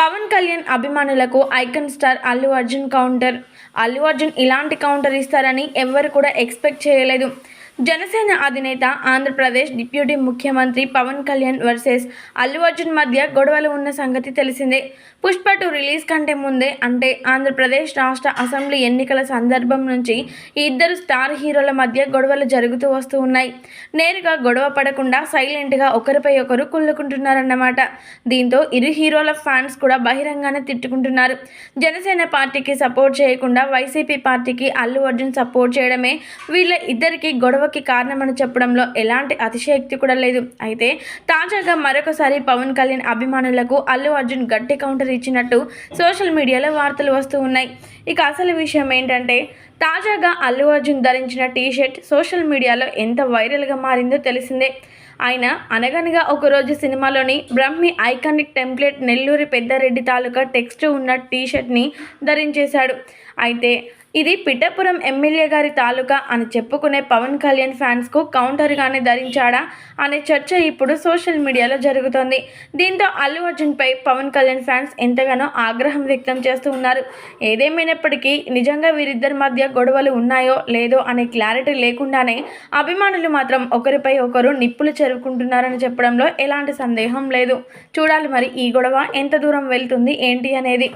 పవన్ కళ్యాణ్ అభిమానులకు icon star Allu Arjun counter. Allu Arjun ఇలాంటి counter ఇస్తారని ఎవ్వరు కూడా ఎక్స్పెక్ట్ చేయలేదు. జనసేన అధినేత ఆంధ్రప్రదేశ్ డిప్యూటీ ముఖ్యమంత్రి పవన్ కళ్యాణ్ వర్సెస్ అల్లు అర్జున్ మధ్య గొడవలు ఉన్న సంగతి తెలిసిందే. పుష్ప టూ రిలీజ్ కంటే ముందే అంటే ఆంధ్రప్రదేశ్ రాష్ట్ర అసెంబ్లీ ఎన్నికల సందర్భం నుంచి ఈ ఇద్దరు స్టార్ హీరోల మధ్య గొడవలు జరుగుతూ వస్తూ ఉన్నాయి. నేరుగా గొడవ పడకుండా సైలెంట్గా ఒకరిపై ఒకరు కుళ్ళుకుంటున్నారన్నమాట. దీంతో ఇరు హీరోల ఫ్యాన్స్ కూడా బహిరంగానే తిట్టుకుంటున్నారు. జనసేన పార్టీకి సపోర్ట్ చేయకుండా వైసీపీ పార్టీకి అల్లు అర్జున్ సపోర్ట్ చేయడమే వీళ్ళ ఇద్దరికి గొడవ గొడవకి కారణమని చెప్పడంలో ఎలాంటి అతిశయోక్తి కూడా లేదు. అయితే తాజాగా మరొకసారి పవన్ కళ్యాణ్ అభిమానులకు అల్లు అర్జున్ గట్టి కౌంటర్ ఇచ్చినట్టు సోషల్ మీడియాలో వార్తలు వస్తూ ఉన్నాయి. ఇక అసలు విషయం ఏంటంటే తాజాగా అల్లు అర్జున్ ధరించిన టీషర్ట్ సోషల్ మీడియాలో ఎంత వైరల్గా మారిందో తెలిసిందే. ఆయన అనగనగా ఒకరోజు సినిమాలోని బ్రహ్మి ఐకానిక్ టెంప్లెట్ నెల్లూరి పెద్దారెడ్డి తాలూకా టెక్స్ట్ ఉన్న టీషర్ట్ని ధరించేశాడు. అయితే ఇది పిఠాపురం ఎమ్మెల్యే గారి తాలూకా అని చెప్పుకునే పవన్ కళ్యాణ్ ఫ్యాన్స్కు కౌంటర్గానే ధరించాడా అనే చర్చ ఇప్పుడు సోషల్ మీడియాలో జరుగుతోంది. దీంతో అల్లు అర్జున్పై పవన్ కళ్యాణ్ ఫ్యాన్స్ ఎంతగానో ఆగ్రహం వ్యక్తం చేస్తూ ఉన్నారు. ఏదేమైనప్పటికీ నిజంగా వీరిద్దరి మధ్య గొడవలు ఉన్నాయో లేదో అనే క్లారిటీ లేకుండానే అభిమానులు మాత్రం ఒకరిపై ఒకరు నిప్పులు చెరుకుంటున్నారని చెప్పడంలో ఎలాంటి సందేహం లేదు. చూడాలి మరి ఈ గొడవ ఎంత దూరం వెళ్తుంది ఏంటి అనేది.